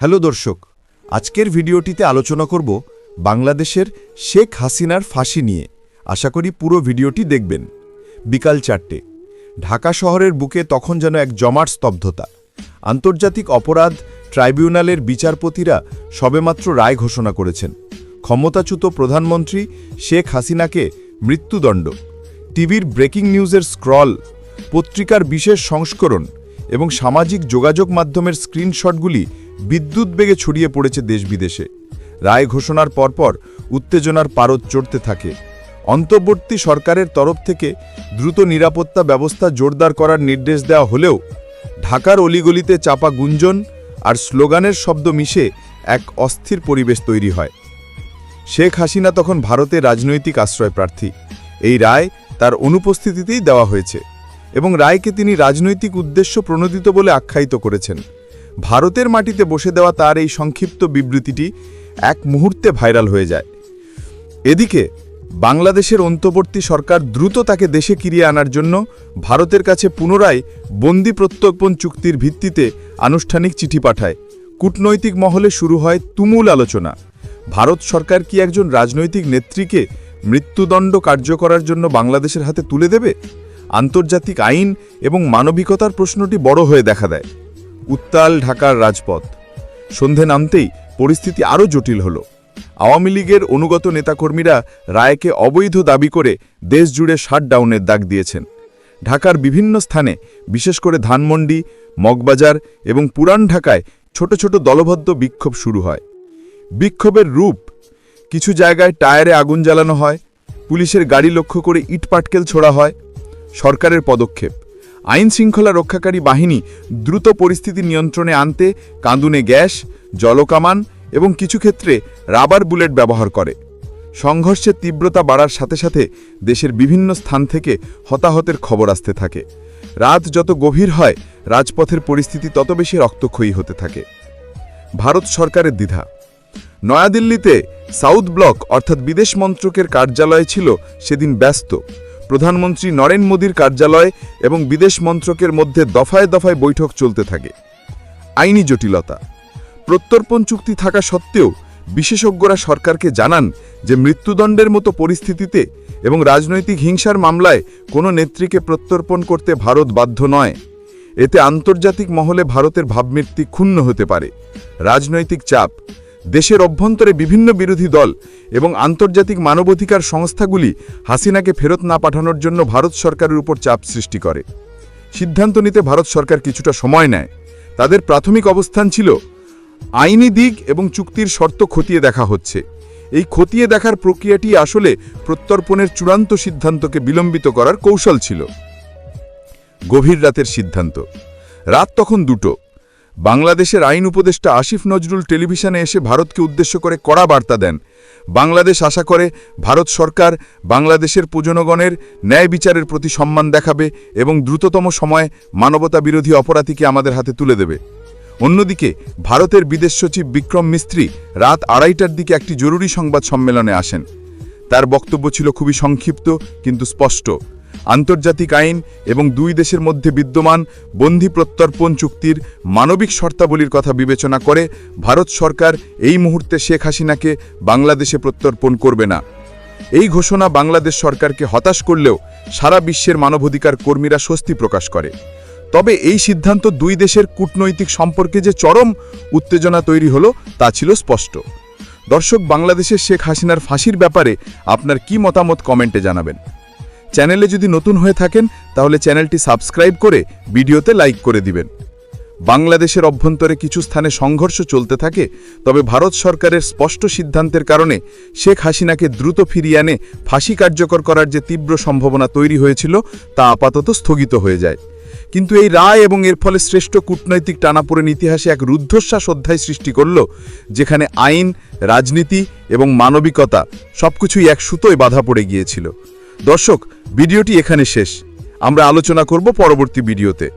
Hello দর্শক, আজকের ভিডিওটিতে আলোচনা করব বাংলাদেশের শেখ হাসিনার ফাঁসি নিয়ে। আশা করি পুরো ভিডিওটি দেখবেন। বিকাল চারটে। ঢাকা শহরের বুকে তখন যেন এক জমাট স্তব্ধতা। আন্তর্জাতিক অপরাধ ট্রাইব্যুনালের বিচারপতিরা সবেমাত্র রায় ঘোষণা করেছেন। ক্ষমতাচ্যুত প্রধানমন্ত্রী শেখ হাসিনাকে মৃত্যুদণ্ড। টিভির ব্রেকিং নিউজের স্ক্রল, পত্রিকার বিশেষ সংস্করণ এবং সামাজিক যোগাযোগ মাধ্যমের স্ক্রিনশটগুলি বিদ্যুৎ বেগে ছড়িয়ে পড়েছে দেশ বিদেশে। রায় ঘোষণার পরপর উত্তেজনার পারদ চড়তে থাকে। অন্তর্বর্তী সরকারের তরফ থেকে দ্রুত নিরাপত্তা ব্যবস্থা জোরদার করার নির্দেশ দেওয়া হলেও ঢাকার অলিগলিতে চাপা গুঞ্জন আর স্লোগানের শব্দ মিশে এক অস্থির পরিবেশ তৈরি হয়। শেখ হাসিনা তখন ভারতে রাজনৈতিক আশ্রয় প্রার্থী এই রায় তার অনুপস্থিতিতেই দেওয়া হয়েছে এবং রায়কে তিনি রাজনৈতিক উদ্দেশ্য প্রণোদিত বলে আখ্যায়িত করেছেন। ভারতের মাটিতে বসে দেওয়া তার এই সংক্ষিপ্ত বিবৃতিটি এক মুহূর্তে ভাইরাল হয়ে যায়। এদিকে, বাংলাদেশের অন্তর্বর্তী সরকার দ্রুত তাকে দেশে কিরিয়ে আনার জন্য ভারতের কাছে পুনরায় বন্দি প্রত্যর্পণ চুক্তির ভিত্তিতে আনুষ্ঠানিক চিঠি পাঠায়। কূটনৈতিক মহলে শুরু হয় তুমুল আলোচনা। ভারত সরকার কি একজন রাজনৈতিক নেত্রীকে মৃত্যুদণ্ড কার্য করার জন্য বাংলাদেশের হাতে তুলে দেবে? আন্তর্জাতিক আইন এবং মানবিকতার প্রশ্নটি বড় হয়ে দেখা দেয়। উত্তাল ঢাকার রাজপথ। সন্ধে নামতেই পরিস্থিতি আরও জটিল হল। আওয়ামী লীগের অনুগত নেতাকর্মীরা রায়কে অবৈধ দাবি করে দেশজুড়ে শাটডাউনের দাগ দিয়েছেন। ঢাকার বিভিন্ন স্থানে, বিশেষ করে ধানমন্ডি, মগবাজার এবং পুরান ঢাকায় ছোট ছোট দলবদ্ধ বিক্ষোভ শুরু হয়। বিক্ষোভের রূপ, কিছু জায়গায় টায়ারে আগুন জ্বালানো হয়, পুলিশের গাড়ি লক্ষ্য করে ইটপাটকেল ছোড়া হয়, সরকারের পদক্ষেপ। আইন শৃঙ্খলা রক্ষাকারী বাহিনী দ্রুত পরিস্থিতি নিয়ন্ত্রণে আনতে, কাঁদুনে গ্যাস, জলকামান এবং কিছু ক্ষেত্রে রাবার বুলেট ব্যবহার করে। সংঘর্ষের তীব্রতা বাড়ার সাথে সাথে দেশের বিভিন্ন স্থান থেকে হতাহতের খবর আসতে থাকে। রাত যত গভীর হয়, রাজপথের পরিস্থিতি তত বেশি রক্তক্ষয়ী হতে থাকে। ভারত সরকারের দ্বিধা। নয়াদিল্লিতে সাউথ ব্লক অর্থাৎ বিদেশ মন্ত্রকের কার্যালয় ছিল সেদিন ব্যস্ত। প্রধানমন্ত্রী নরেন্দ্র মোদীর কার্যালয় এবং বিদেশ মন্ত্রকের মধ্যে দফায় দফায় বৈঠক চলতে থাকে। আইনি জটিলতা। প্রত্যর্পণ চুক্তি থাকা সত্ত্বেও বিশেষজ্ঞরা সরকারকে জানান যে মৃত্যুদণ্ডের মতো পরিস্থিতিতে এবং রাজনৈতিক হিংসার মামলায় কোনো নেত্রীকে প্রত্যর্পণ করতে ভারত বাধ্য নয়। এতে আন্তর্জাতিক মহলে ভারতের ভাবমূর্তি ক্ষুণ্ণ হতে পারে। রাজনৈতিক চাপ। দেশের অভ্যন্তরে বিভিন্ন বিরোধী দল এবং আন্তর্জাতিক মানবাধিকার সংস্থাগুলি হাসিনাকে ফেরত না পাঠানোর জন্য ভারত সরকারের উপর চাপ সৃষ্টি করে। সিদ্ধান্ত নিতে ভারত সরকার কিছুটা সময় নেয়। তাদের প্রাথমিক অবস্থান ছিল, আইনি দিক এবং চুক্তির শর্ত খতিয়ে দেখা হচ্ছে। এই খতিয়ে দেখার প্রক্রিয়াটি আসলে প্রত্যর্পণের চূড়ান্ত সিদ্ধান্তকে বিলম্বিত করার কৌশল ছিল। গভীর রাতের সিদ্ধান্ত। রাত তখন দুটো। বাংলাদেশের আইন উপদেষ্টা আসিফ নজরুল টেলিভিশনে এসে ভারতকে উদ্দেশ্য করে কড়া বার্তা দেন। বাংলাদেশ আশা করে ভারত সরকার বাংলাদেশের প্রজনগণের ন্যায় বিচারের প্রতি সম্মান দেখাবে এবং দ্রুততম সময়ে মানবতা বিরোধী অপরাধীকে আমাদের হাতে তুলে দেবে। অন্যদিকে, ভারতের বিদেশ সচিব বিক্রম মিস্ত্রি রাত আড়াইটার দিকে একটি জরুরি সংবাদ সম্মেলনে আসেন। তার বক্তব্য ছিল খুবই সংক্ষিপ্ত কিন্তু স্পষ্ট। আন্তর্জাতিক আইন এবং দুই দেশের মধ্যে বিদ্যমান বন্দি প্রত্যর্পণ চুক্তির মানবিক শর্তাবলীর কথা বিবেচনা করে ভারত সরকার এই মুহূর্তে শেখ হাসিনাকে বাংলাদেশে প্রত্যর্পণ করবে না। এই ঘোষণা বাংলাদেশ সরকারকে হতাশ করলেও সারা বিশ্বের মানবাধিকার কর্মীরা স্বস্তি প্রকাশ করে। তবে এই সিদ্ধান্ত দুই দেশের কূটনৈতিক সম্পর্কে যে চরম উত্তেজনা তৈরি হলো তা ছিল স্পষ্ট। দর্শক, বাংলাদেশের শেখ হাসিনার ফাঁসির ব্যাপারে আপনার কি মতামত কমেন্টে জানাবেন। চ্যানেলে যদি নতুন হয়ে থাকেন, তাহলে চ্যানেলটি সাবস্ক্রাইব করে ভিডিওতে লাইক করে দিবেন। বাংলাদেশের অভ্যন্তরে কিছু স্থানে সংঘর্ষ চলতে থাকে, তবে ভারত সরকারের স্পষ্ট সিদ্ধান্তের কারণে শেখ হাসিনাকে দ্রুত ফিরিয়ে আনে ফাঁসি কার্যকর করার যে তীব্র সম্ভাবনা তৈরি হয়েছিল, তা আপাতত স্থগিত হয়ে যায়। কিন্তু এই রায় এবং এর ফলে শ্রেষ্ঠ কূটনৈতিক টানাপোড়েন ইতিহাসে এক রুদ্ধশ্বাস অধ্যায় সৃষ্টি করল, যেখানে আইন, রাজনীতি এবং মানবিকতা সবকিছুই এক সুতোয় বাধা পড়ে গিয়েছিল। দর্শক ভিডিওটি এখানে শেষ। আমরা আলোচনা করব পরবর্তী ভিডিওতে।